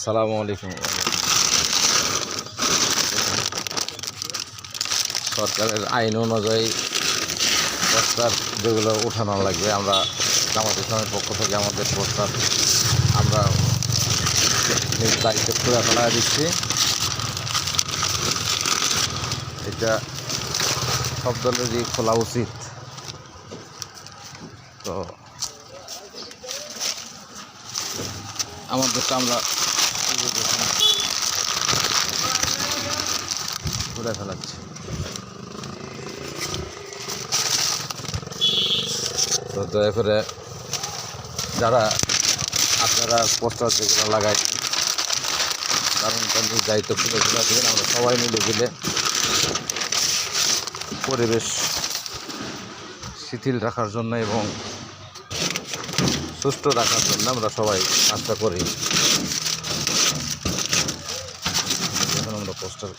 আসসালামু আলাইকুম। সরকারের আইন অনুযায়ী পোস্টার যেগুলো উঠানো লাগবে, আমরা জামাত ইসলামের পক্ষ থেকে আমাদের পোস্টার আমরা নিজ দায়িত্বে খুলে ফেলা দিচ্ছি। এটা সব দলেরই খোলা উচিত। তো আমাদেরটা আমরা খুলে ফেলাচ্ছি। তো দয়া করে যারা আপনারা পোস্টার যেগুলো লাগাই, কারণ তাদের দায়িত্ব খুলে ফেলা দেবেন আমরা সবাই মিলে গেলে পরিবেশ শিথিল রাখার জন্য এবং সুস্থ রাখার জন্য আমরা সবাই কাজটা করি। পোস্টার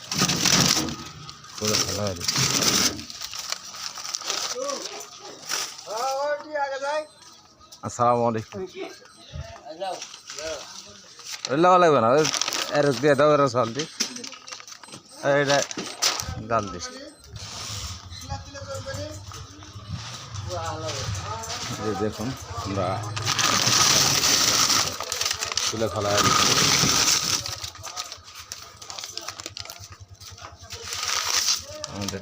করে ফেলা লাগাও লাগবে না এর দিয়ে দাও এর সাল দি। এটা গাল দেখুন, আমরা তুলে ফেলা হয়েছে। আমাদের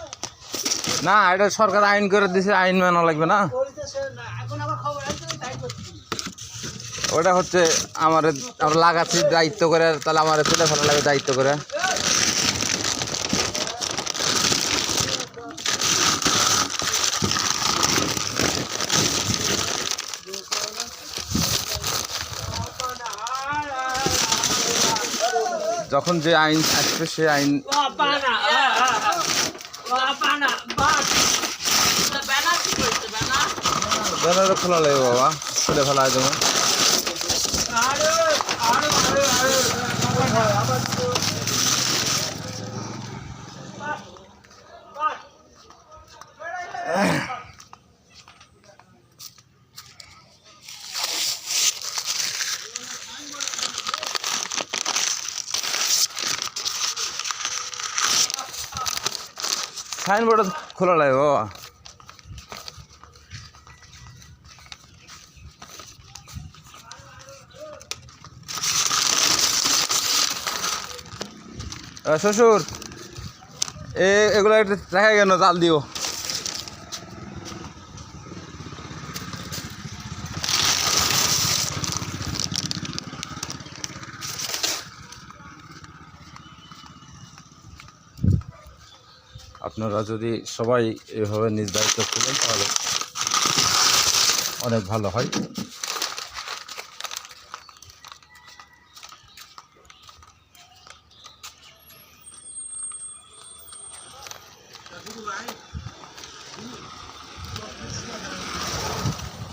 না, এটা সরকার আইন করে দিছে, আইন মানা লাগবে না। ওটা হচ্ছে আমার, আমরা লাগাচ্ছি, দায়িত্ব করে, তাহলে আমার তুলে ফেলা লাগে দায়িত্ব করে। যখন যে আইন আসবে, সে আইন ব্যানারও খোলা লাগে বাবা খুলে ফেলা হয় আরে। সাইনবোর্ড খোলা লাগে বাবা শ্বশুর, এ, এগুলো দেখা কেন জাল দিও। আপনারা যদি সবাই এভাবে নির্ধারিত খুলেন তাহলে অনেক ভালো হয়। life.